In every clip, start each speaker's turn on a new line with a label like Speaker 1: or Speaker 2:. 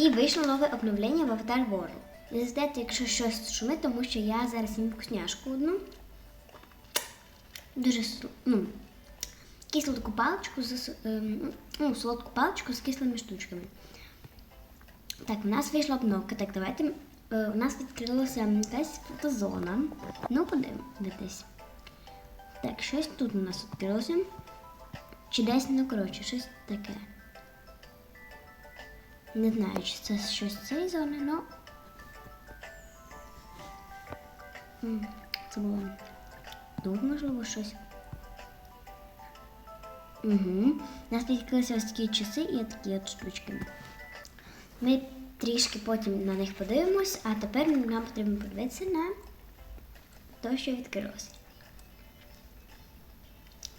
Speaker 1: І вийшло нове обновлення в Avatar World. Не здайте, якщо щось шумить, тому що я зараз їм вкусняшку одну. Дуже ну, кислотку паличку з ем, ну, солодку паличку з кислими штучками. Так, у нас вийшла обновка. Так, давайте. е, У нас відкрилася якась фотозона. Ну, подивитись. Так, щось тут у нас відкрилося. Чи десь, ну коротше, щось таке. Не знаю, чи це щось з цієї зони, але. Це було тут, можливо, щось. Угу. У нас відкрилися ось такі часи і такі от штучки. Ми трішки потім на них подивимось, а тепер нам потрібно подивитися на те, що відкрилося.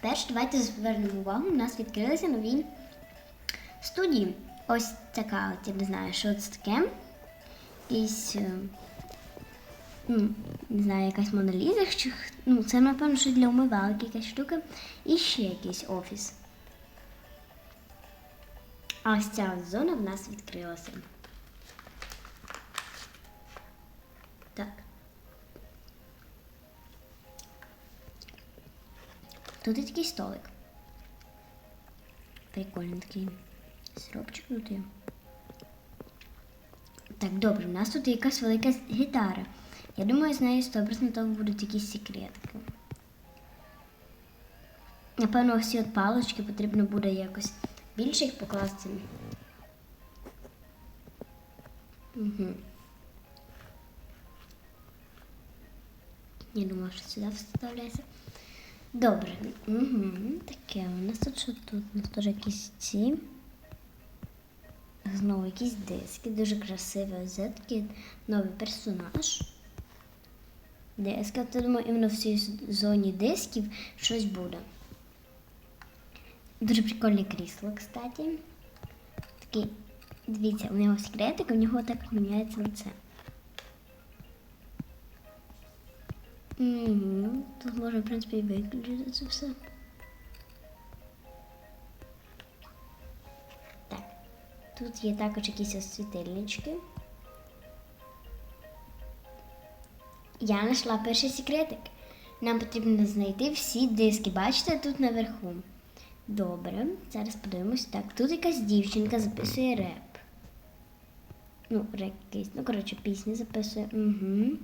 Speaker 1: Перш давайте звернемо увагу, у нас відкрилися нові студії. Ось така, от я не знаю, що це таке. Якийсь, е, ну, не знаю, якась моноліза, чи ну, це, напевно, що для умивалки якась штука. І ще якийсь офіс. А ось ця зона в нас відкрилася. Так. Тут є такий столик. Прикольний такий сиропчик тут. Так, добре, у нас тут якась велика гітара. Я думаю, з нею 100% будуть якісь секретки. Напевно, всі от палички потрібно буде якось більше їх покласти. Угу. Я думаю, що сюди вставляється. Добре. Угу. Таке. У нас тут що тут? У нас теж якісь ці. Знову якісь диски. Дуже красиві. Такий новий персонаж. Диски. От Я думаю, іменно в цій зоні дисків щось буде. Дуже прикольне крісло, кстати. Такий, дивіться, у нього секретик, у нього так міняється лице. Угу. Тут можна, в принципі, і виключити це все. Тут є також якісь ось світильнички. Я знайшла перший секретик. Нам потрібно знайти всі диски. Бачите, тут наверху. Добре, зараз подивимось. Так, тут якась дівчинка записує реп. Ну, реп якийсь. Ну, коротше, пісню записує. Угу.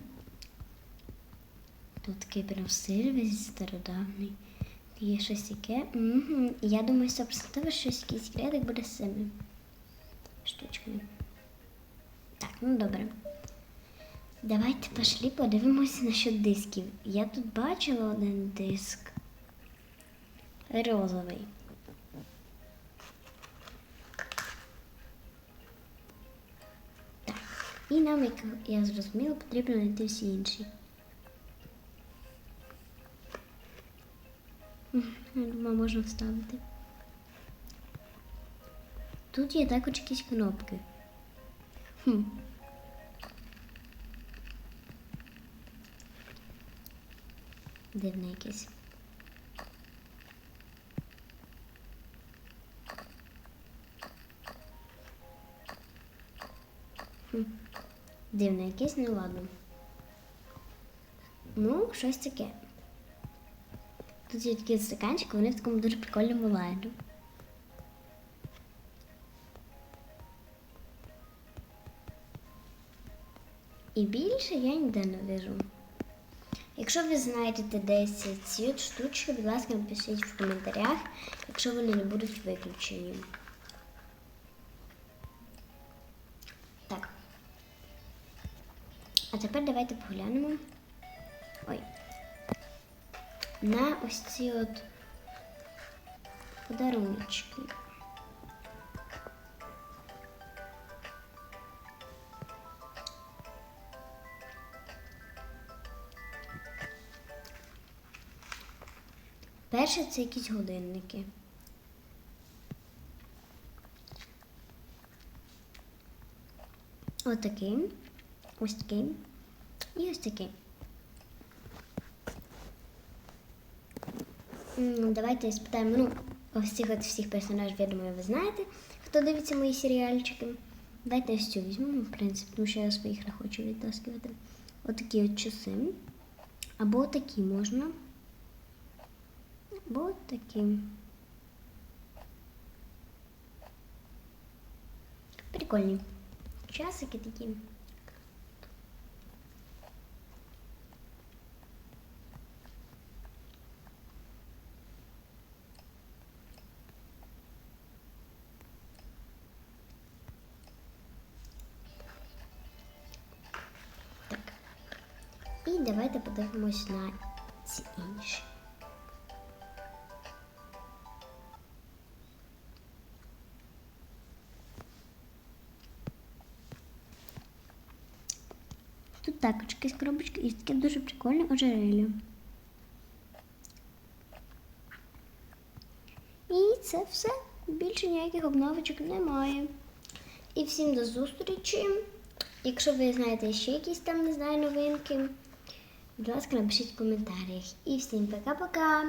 Speaker 1: Тут такий прям весь стародавний. Є щось таке. Угу. Я думаю, що просто щось якийсь секретик буде з цими штучками. Так, ну добре. Давайте пошли подивимося насчет дисків. Я тут бачила один диск. Розовий. Так. І нам, як я зрозуміла, потрібно знайти всі інші. Я думаю, можна вставити. Тут є також якісь кнопки. Хм. Дивне якесь. Хм. Дивне якесь, ну ладно. Ну, щось таке. Тут є такі стаканчики, вони в такому дуже прикольному лайну. І більше я ніде не вижу. Якщо ви знаєте десь ці штучки, будь ласка, напишіть в коментарях, якщо вони не будуть виключені. Так. А тепер давайте поглянемо. Ой. На ось ці от подаруночки. Перше це якісь годинники. Отакий, ось такий і ось такий. Давайте спитаємо, ну, ось цих от всіх персонажів, я думаю, ви знаєте, хто дивиться мої серіальчики. Давайте ось цю візьмемо, в принципі, тому що я своїх не хочу відтаскувати. Отакі от часи. Або такі можна. Або такі. Прикольні. Часики такі. Так. І давайте подивимось на ці інші. Тут також якісь коробочки і таке дуже прикольне ожерелля. І це все. Більше ніяких обновочок немає. І всім до зустрічі. Якщо ви знаєте ще якісь там, не знаю, новинки, будь ласка, напишіть в коментарях. І всім пока-пока!